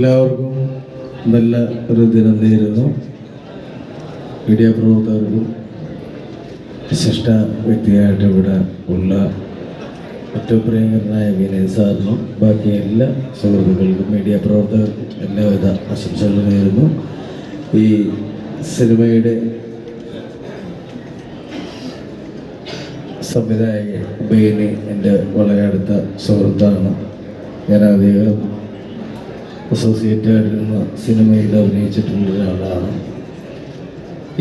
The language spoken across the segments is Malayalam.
എല്ലാവർക്കും നല്ല ഒരു ദിനം നേരുന്നു. മീഡിയ പ്രവർത്തകർക്കും വിശിഷ്ട വ്യക്തിയായിട്ട് ഇവിടെ ഉള്ള ഏറ്റവും പ്രിയങ്കരനായ വിനയ് സാറിനും ബാക്കി എല്ലാ സുഹൃത്തുക്കൾക്കും മീഡിയ പ്രവർത്തകർക്കും എല്ലാവിധ ആശംസകളും നേരുന്നു. ഈ സിനിമയുടെ സംവിധായകൻ ബെയിനി എന്റെ വളരെ അടുത്ത സുഹൃത്താണ്. ഞാൻ അധികം അസോസിയേറ്റ് ആയിരുന്ന സിനിമയിൽ അഭിനയിച്ചിട്ടുള്ള ഒരാളാണ്.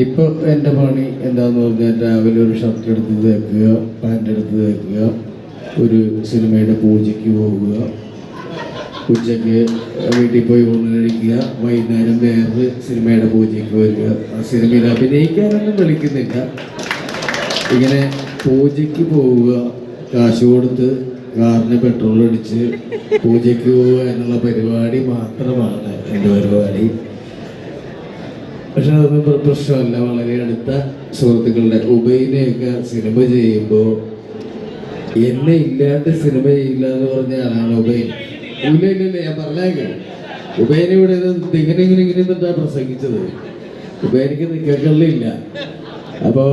ഇപ്പോൾ എന്റെ പണി എന്താന്ന് പറഞ്ഞാൽ രാവിലെ ഒരു ഷർട്ട് എടുത്ത് തേക്കുക പാന്റ് എടുത്ത് തേക്കുക ഒരു സിനിമയുടെ പൂജയ്ക്ക് പോവുക ഉച്ചയ്ക്ക് വീട്ടിൽ പോയി ഊണ് കഴിക്കുക വൈകുന്നേരം വേറെ സിനിമയുടെ പൂജയ്ക്ക് വരിക. ആ സിനിമയിൽ അഭിനയിക്കാനൊന്നും വിളിക്കുന്നില്ല. ഇങ്ങനെ പൂജയ്ക്ക് പോവുക കാശ് കൊടുത്ത് കാറിന് പെട്രോൾ അടിച്ച് പൂജയ്ക്ക് പോവുക എന്നുള്ള പരിപാടി മാത്രമാണ് എന്റെ പരിപാടി. പക്ഷെ അതൊന്നും പ്ര- പ്രശ്നമല്ല. വളരെ അടുത്ത സുഹൃത്തുക്കളുടെ ഉബൈനെയൊക്കെ സിനിമ ചെയ്യുമ്പോൾ എന്നെ ഇല്ലാണ്ട് സിനിമ ചെയ്യില്ല എന്ന് പറഞ്ഞ ആളാണ് ഉബൈൻ ഇല്ല ഇല്ല ഇല്ല ഞാൻ പറഞ്ഞേക്കാം. ഉബൈൻ ഇവിടെ ഇങ്ങനെ ഇങ്ങനെ ഇങ്ങനെ എന്നിട്ടാണ് പ്രസംഗിച്ചത്. ഉബൈനിക്ക് നിക്കക്കള്ളില്ല അപ്പോ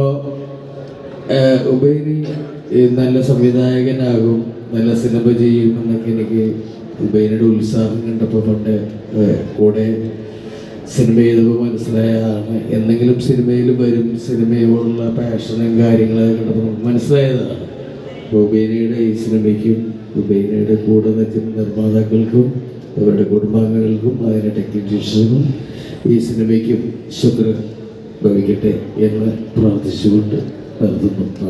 ഈ നല്ല സംവിധായകനാകും നല്ല സിനിമ ചെയ്യും എന്നൊക്കെ എനിക്ക് ഉബൈനയുടെ ഉത്സാഹം കണ്ടപ്പോൾ പണ്ട് കൂടെ സിനിമ ചെയ്തപ്പോൾ മനസ്സിലായതാണ്. എന്തെങ്കിലും സിനിമയിൽ വരും സിനിമയോടുള്ള പാഷനും കാര്യങ്ങളൊക്കെ കണ്ടപ്പോൾ നമുക്ക് മനസ്സിലായതാണ്. അപ്പോൾ ഉബൈനയുടെ ഈ സിനിമയ്ക്കും ഉബൈനയുടെ കൂടെ നിൽക്കുന്ന നിർമ്മാതാക്കൾക്കും അവരുടെ കുടുംബാംഗങ്ങൾക്കും അതിന്റെ ടെക്നീഷ്യൻസിനും ഈ സിനിമയ്ക്കും ശുക്രൻ ഭവിക്കട്ടെ എന്ന് പ്രാർത്ഥിച്ചുകൊണ്ട് pergunta